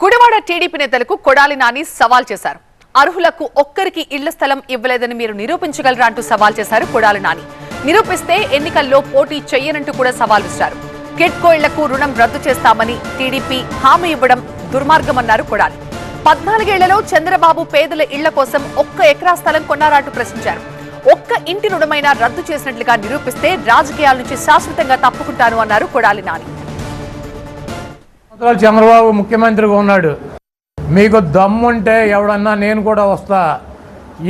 Gudivada TDP నేతలకు కొడాలి నాని సవాల్ చేశారు. అర్హులకు ఒక్కరికి ఇళ్ళ స్థలం ఇవ్వలేదని మీరు నిరూపించగలరా అంటూ సవాల్ చేశారు కొడాలి నాని. నిరూపిస్తే ఎన్నికల్లో పోటీ చెయ్యనంటూ కూడా సవాల్ విసిరారు. కిడ్కో ఇళ్ళకు రుణం రద్దు చేస్తామని టీడీపీ హామీ ఇవ్వడం దుర్మార్గమన్నారు కొడాలి. పద్నాలుగేళ్ళలో చంద్రబాబు పేదల ఇళ్ళ కోసం ఒక్క ఎకరా స్థలం కొన్నారంటూ ప్రశ్నించారు. ఒక్క ఇంటి రుణమైనా రద్దు చేసినట్లుగా నిరూపిస్తే రాజకీయాల నుంచి శాశ్వతంగా తప్పుకుంటాను అన్నారు కొడాలి నాని. సంవత్సరాలు చంద్రబాబు ముఖ్యమంత్రిగా ఉన్నాడు. మీకు దమ్ముంటే ఎవడన్నా నేను కూడా వస్తా.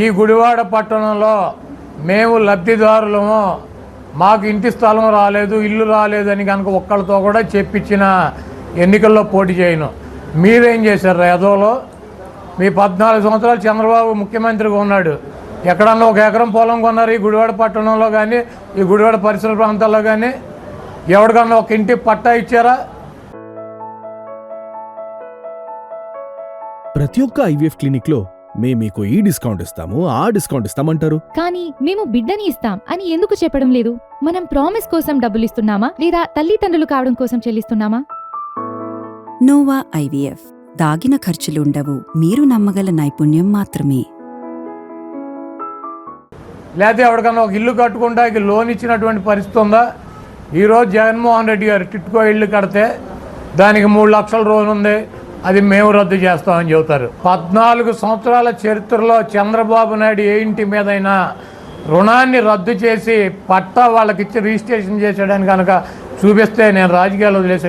ఈ గుడివాడ పట్టణంలో మేము లబ్ధిదారులము. మాకు ఇంటి స్థలం రాలేదు ఇల్లు రాలేదు అని కనుక ఒక్కళ్ళతో కూడా చెప్పించిన ఎన్నికల్లో పోటీ చేయను. మీరేం చేశారు యదోలో మీ పద్నాలుగు సంవత్సరాలు చంద్రబాబు ముఖ్యమంత్రిగా ఉన్నాడు. ఎక్కడన్నా ఒక ఎకరం పొలం కొన్నారు ఈ గుడివాడ పట్టణంలో కానీ ఈ గుడివాడ పరిసర ప్రాంతాల్లో కానీ ఎవరికన్నా ఒక ఇంటి పట్టా ఇచ్చారా? ప్రతి ఒక్క ఐవీఎఫ్ క్లినిక్లో మేము మీకు ఈ డిస్కౌంట్ ఇస్తాము ఆ డిస్కౌంట్ ఇస్తామంటారు. కానీ మేము బిడ్డని ఇస్తాం అని ఎందుకు చెప్పడం లేదు? మనం ప్రామిస్ కోసం డబ్బులు ఇస్తున్నామా? లేదా తల్లిదండ్రులు కావడం కోసం చెల్లిస్తున్నామా? Nova IVF. దాగిన ఖర్చులుండవు మీరు నమ్మగల నైపుణ్యం మాత్రమే. లేకపోతే ఎవరికన్నా ఒక ఇల్లు కట్టుకుంటానికి లోన్ ఇచ్చినటువంటి పరిస్థితి ఉందా? ఈరోజు జగన్మోహన్ రెడ్డి గారు టిట్కో ఇల్లు కడితే దానికి మూడు లక్షల లోన్ ఉంది. అది మేము రద్దు చేస్తామని చెబుతారు. పద్నాలుగు సంవత్సరాల చరిత్రలో చంద్రబాబు నాయుడు ఏ ఇంటి మీదైనా రుణాన్ని రద్దు చేసి పట్టా వాళ్ళకి ఇచ్చి రిజిస్ట్రేషన్ చేసేయడానికి కనుక చూపిస్తే నేను రాజకీయాలు వదిలేసి